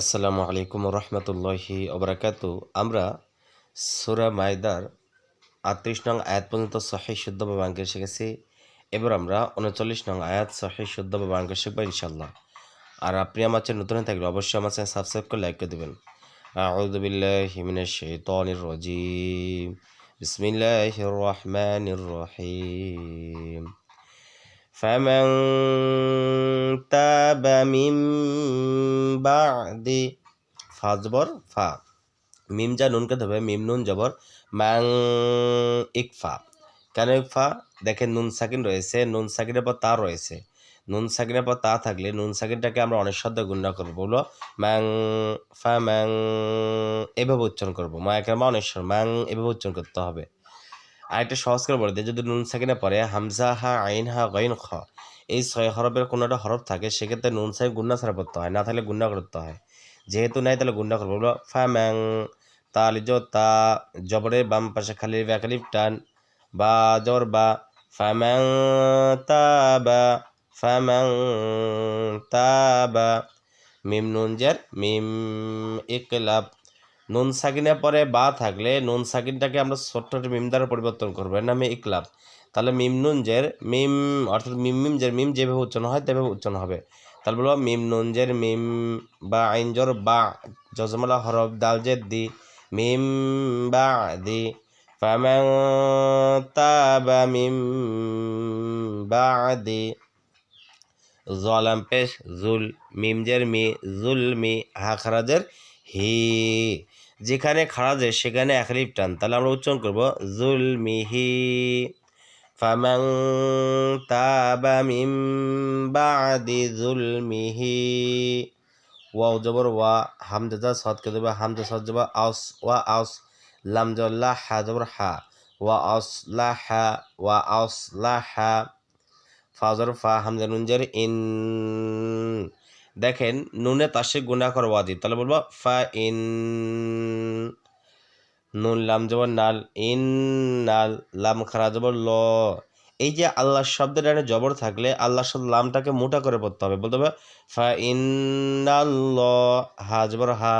আসসালামু আলাইকুম রহমতুল্লাহি ওবরাকাত। আমরা সুরা মায়দার আটত্রিশ নং আয়াত পর্যন্ত সহি শুদ্ধ বা বাঙ্কে শিখেছি। এবার আমরা উনচল্লিশ নং আয়াত সহি শুদ্ধ বা বাঙ্কে শিখব ইনশাল্লাহ আর আপনি আমার চ্যানেল নতুন থাকলে অবশ্যই আমার চ্যানেল সাবস্ক্রাইব করে লাইক করে দেবেন। আউযু বিল্লাহি মিনাশ শাইতানির রাজিম। বিসমিল্লাহির রহিম। فمن تاب من بعد ফা জবর ফা মিম যা নুনকে ধরবে মিম নুন জবর ম্যাং ইকফা কেন ইকফা দেখেন নুন সাকিন রয়েছে নুন সাকিনের পর তা রয়েছে নুন সাকিনের পর তা থাকলে নুন সাকিনটাকে আমরা অনেক শব্দ গুণা করবো বলো ম্যাং ফা ম্যাং এভাবে উচ্চারণ করবো মা একের মা অনেশ্বর ম্যাং এভাবে উচ্চারণ করতে হবে আরেকটা সহজ করে বলে দিই যদি নুন সাকিনে পরে হামজা হা, আইন হা, গইন খ। এই ছয় হরফের কোনো একটা হরফ থাকে, সেক্ষেত্রে নুন সাকিন গুন্না ছাড়া পড়তে হয়, না থাকলে গুন্না করতে হয়। যেহেতু নাই, তাহলে গুন্না করব। বলো ফা ম্যাং তালিজ তা, জবরের বাম পাশে খালি ব্যাকালিফ টান, বা, জবর, বা। ফা ম্যাং তা, বা ফা ম্যাং তা, বা। মিম, নুন, জের, মিম, ইকলাব। নুন সাকিনের পরে বা থাকলে নুন সাকিনটাকে আমরা ছোট্ট মিম দ্বারা পরিবর্তন করব। এর নামে ইকলাব। তাহলে মিম নুন জের, মিম অর্থাৎ মিম মিম জের, মিম যেভাবে উচ্চারণ হয় তেভাবে উচ্চারণ হবে। তাহলে বলব মিম নুন জের, মিম বা আইন জর, বা জজমালা হরফ, দাল জের, দি। মিম বা দি। তাবা মিম বাদি জলাম পেশ, জুল, মিম জের, মি, জুল, মি হা। যেখানে খারাজে সেখানে একলিপ টান। তাহলে আমরা উচ্চারণ করব জুল মিহি ফামাং তাবা মিম জুল মিহি ওয়াও জবর ওয়া, হামজা সদ কে দেবে, হামজা সদ জবর আউস ওয়া আউস লাম জল্লা হা জবর হা, ওয়া আউস লা হা, ওয়া আউস লা হা। ফাজর ফা, হামজা নুনজের ইন। দেখেন, নুনে তাসে গুণা করা ওয়াজিব। তাহলে বলব, ফা ইন নুন, লাম জবর নাল, ইন নাল, লাম খারা জবর ল। এই যে আল্লাহ শব্দের ডানে জবর থাকলে আল্লাহ শব্দ লামটাকে মোটা করে পড়তে হবে। বলতে হবে, ফা ইন্নাল্ল হা জবর হা,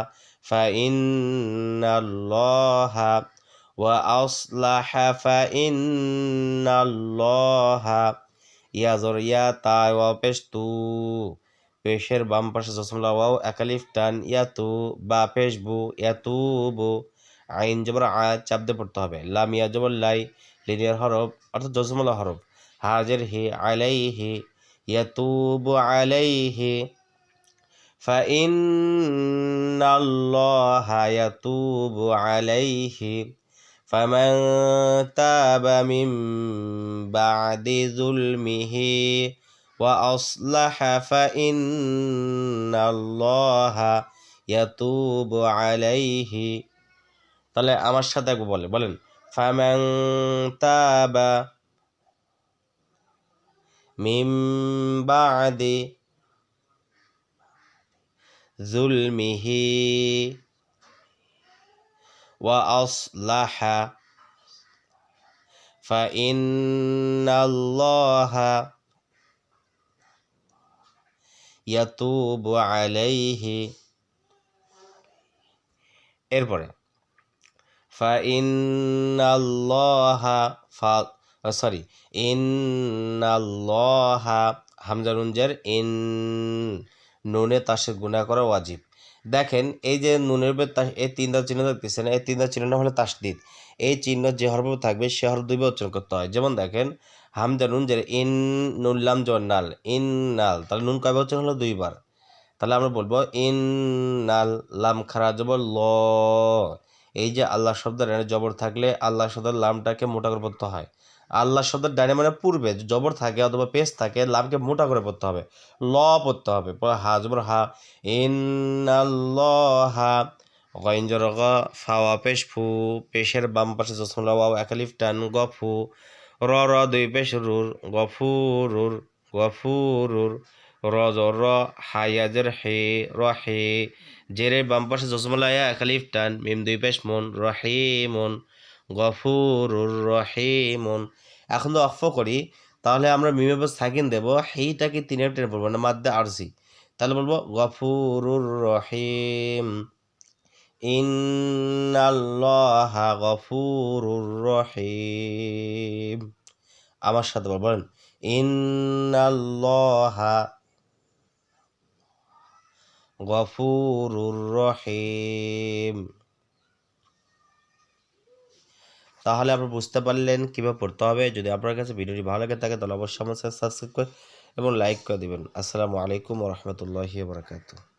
ফা ইন্নাল ল, হা, ওয়া আসলাহা ফা ইন্নাল্লাহা ইয়া জর, ইয়া তা, ওয়া পেশ তু। পেশের বাম পাশে জসমলা ওয়াও একালিফ টান ইয়া তু বা পেশ বু ইয়া তু বু আইন জবর আ চাপ দিয়ে পড়তে হবে লাম ইয়া জবর লাই লিনিয়ার হরফ অর্থাৎ জসমলা হরফ হাজের হি আলাইহি ইয়াতুবু আলাইহি فإن الله يتوب عليه فمن تاب من بعد ظلمه وأصلح فإن الله يتوب عليه তাহলে আমার সাথে একবার বলে বলেন ফামান তাবা মিম বাদি জুলমিহি وأصلح فإن الله এরপরে সরি ইন্নাল্লাহা হামজারুঞ্জার ইন নুনে তাসের গুণা করা ওয়াজিব। দেখেন, এই যে নুনের এই তিনটা চিহ্ন দেখতেছেন, এই তিনটা চিহ্ন হলো তাসদিদ। এই চিহ্ন যে হরফ থাকবে, সে হরফ দুইবার উচ্চারণ করতে হয়। যেমন দেখেন, হামজা নুন যে ইন নুনলাম জন নাল, ইন নাল, তাহলে নুন কয়বার উচ্চারণ হলো? দুইবার। তাহলে আমরা বলব, ইন নাল লাম খারা জবর ল। এই যে আল্লাহ শব্দের ডানে জবর থাকলে আল্লাহ শব্দের লামটাকে মোটা করে পড়তে হয়। আল্লাহ শব্দের ডানে মানে পূর্বে, জবর থাকে অথবা পেশ থাকে, লামকে মোটা করে পড়তে হবে। ল পড়তে হবে। হা জবর হা, ইন হা গইঞ্জর গ ফাওয়া পেশ ফু, পেশের বাম পাশে জসমলা ওয়াও একালিফ টান, গ র র, দুই পেশ রুর গফুরুর গফুরুর র, জ, র হায়াজের হে, র, হে জেরের বাম পাশে জসমলায়া একালিফ টান, মিম, দুই পেশ মন রহিমন গফুরুর রহিমন এখন তো অফ করি, তাহলে আমরা মিমের পর সাকিন দেবো সেইটাকে তিনের টেনে পড়ব, না মাদ্দা আরসি তাহলে বলব গফুরুর রহিম ইন্নাল্লাহা গফুরুর রহিম। আমার সাথে বল, বলেন, ইন্নাল্লাহা গফুরুর রহিম। তাহলে আপনারা বুঝতে পারলেন কীভাবে পড়তে হবে। যদি আপনার কাছে ভিডিওটি ভালো লাগে থাকে, তাহলে অবশ্যই আমার সাথে সাবস্ক্রাইব করে এবং লাইক করে দিবেন। আসসালামু আলাইকুম রহমতুল্লাহি বারকাতুহ।